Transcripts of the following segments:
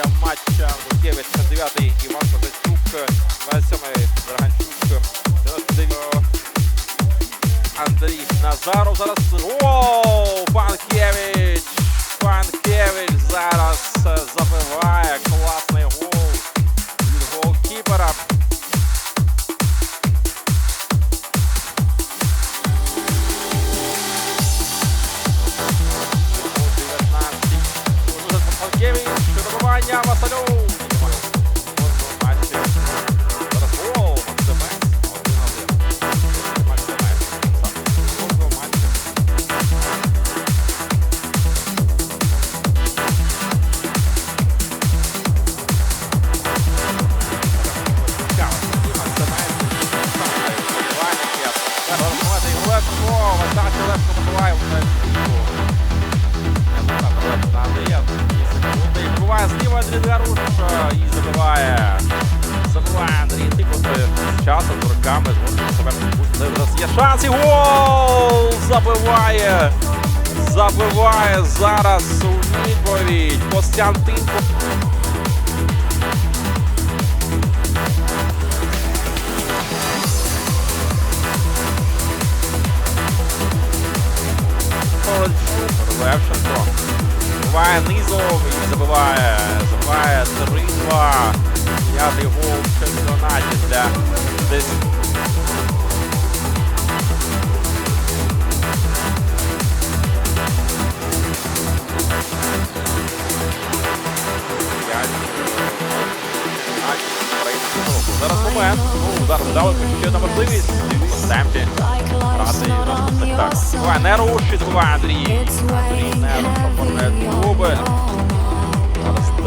відбувається матча. Лукєвич, 9-й, Іван Козацюк, 27-й, Драганчук, 99 Андрій Назаров зараз. О, Панкевич! Панкевич давайте і Левко, ось Андрій Гаруш і забиває. Забиває Андрій Тикоти з часом, руками, зможемо себе пропустити. Зараз є шанс і гол! Забиває! Забиває зараз у відповідь Костянтин. Левченко. Забиває низом і забиває. Забиває 3-2. П'ятий гол в чемпіонаті для десь. Зараз момент. Ну, Удар вдали ще на можливість. В темпі. Розпустити так. Забиває не рушить, забиває Андрій. Андрій не оформляє дубль.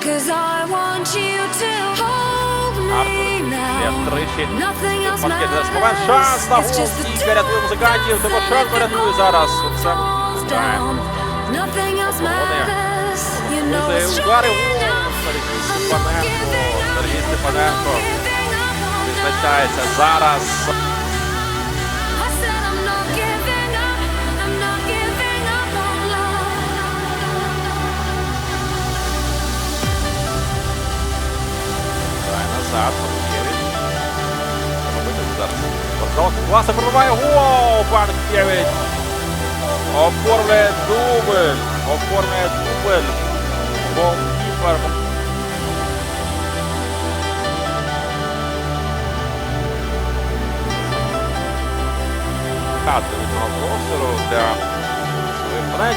Cause I want you to hold me Артур now. Ще тричі. Nothing else Пакет зараз matters. момент. Шанс на It's гол. just the Стійка рятує музикантів. Тимошенко рятує зараз. Оце falls down. Nothing else matters. You know Це it's удари true гол. enough. Сергій I'm not Степаненко. giving up. Сергій I'm Робити зараз. Класно пробиває гол. Панкевич. Оформляє дубль. Оформляє дубль. Голкіпер. Хати від простору для своїх.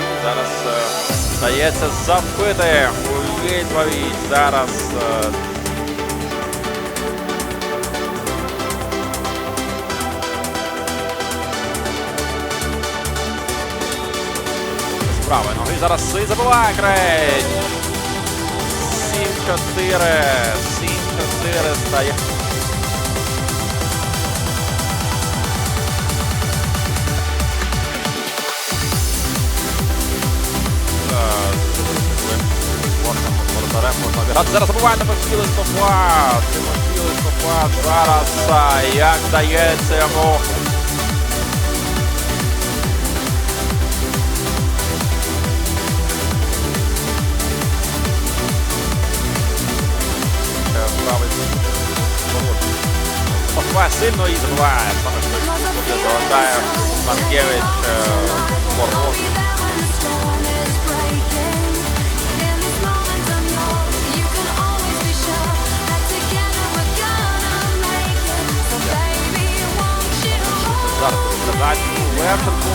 І зараз е, вдається забити у відповідь. Зараз з правої ноги. Зараз і забиває Крейч. 7-4. 7-4 стає. Зараз забуває Тимофій Листопад. Тимофій Листопад зараз. Як дається йому. 2 сильно і забиває. Буде залатає Манкевич Ворлов. Зараз передачу Левченку.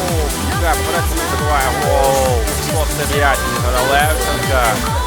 Перед забиває гол. 109 Левченка.